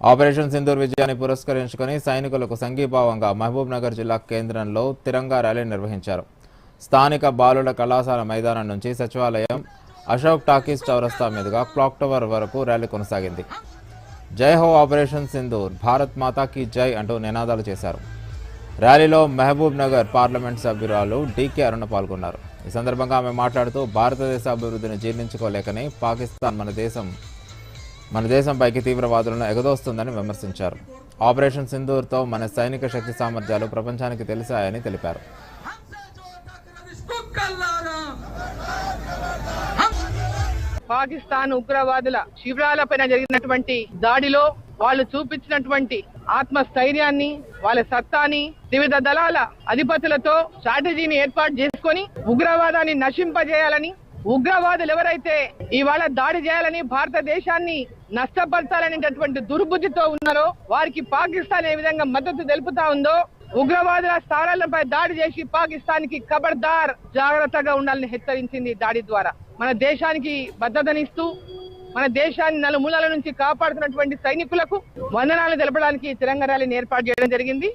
Operation Sindoor విజయాన్ని పురస్కరించుకుని సైనికులకు సంఘీభావంగా మహబూబ్ నగర్ జిల్లా కేంద్రంలో తిరంగా ర్యాలీ నిర్వహించారు. స్థానిక బాలుల కళాశాల మైదానం నుంచి సచివాలయం అశోక్ టాకీస్ చౌరస్తా మీదుగా క్లాక్ టవర్ వరకు ర్యాలీ కొనసాగింది. జై హో ఆపరేషన్ సింధూర్ భారత్ మాతా కీ జై అంటూ నినాదాలు చేశారు. ర్యాలీలో మహబూబ్ నగర్ పార్లమెంట్ సభ్యురాలు డీకే అరుణ పాల్గొన్నారు. ఈ సందర్భంగా ఆమె మాట్లాడుతూ భారతదేశ అభివృద్ధిని జీర్ణించుకోలేకని పాకిస్తాన్ మన దేశం మన దేశంపైకి తీవ్రవాదులను ఎగదోస్తుందని విమర్శించారు. ఆపరేషన్ సింధూర్తో మన సైనిక శక్తి సామర్థ్యాలు ప్రపంచానికి తెలిసాయని తెలిపారు. పాకిస్తాన్ ఉగ్రవాదుల శిబిరాలపైన జరిగినటువంటి దాడిలో వాళ్ళు చూపించినటువంటి ఆత్మస్థైర్యాన్ని వాళ్ళ సత్తాని వివిధ దళాల అధిపతులతో స్ట్రాటజీని ఏర్పాటు చేసుకుని ఉగ్రవాదాన్ని నశింపజేయాలని ఉగ్రవాదులు ఎవరైతే ఇవాళ దాడి చేయాలని భారతదేశాన్ని నష్టపరచాలనేటటువంటి దుర్బుద్ధితో ఉన్నారో వారికి పాకిస్తాన్ ఏ విధంగా మద్దతు తెలుపుతా ఉందో ఉగ్రవాదుల స్థానాలపై దాడి చేసి పాకిస్తాన్కి ఖబర్దార్ జాగ్రత్తగా ఉండాలని హెచ్చరించింది దాడి ద్వారా. మన దేశానికి భద్రతనిస్తూ మన దేశాన్ని నలుమూలల నుంచి కాపాడుతున్నటువంటి సైనికులకు వందనాలు తెలపడానికి తిరంగ ర్యాలీని ఏర్పాటు చేయడం జరిగింది.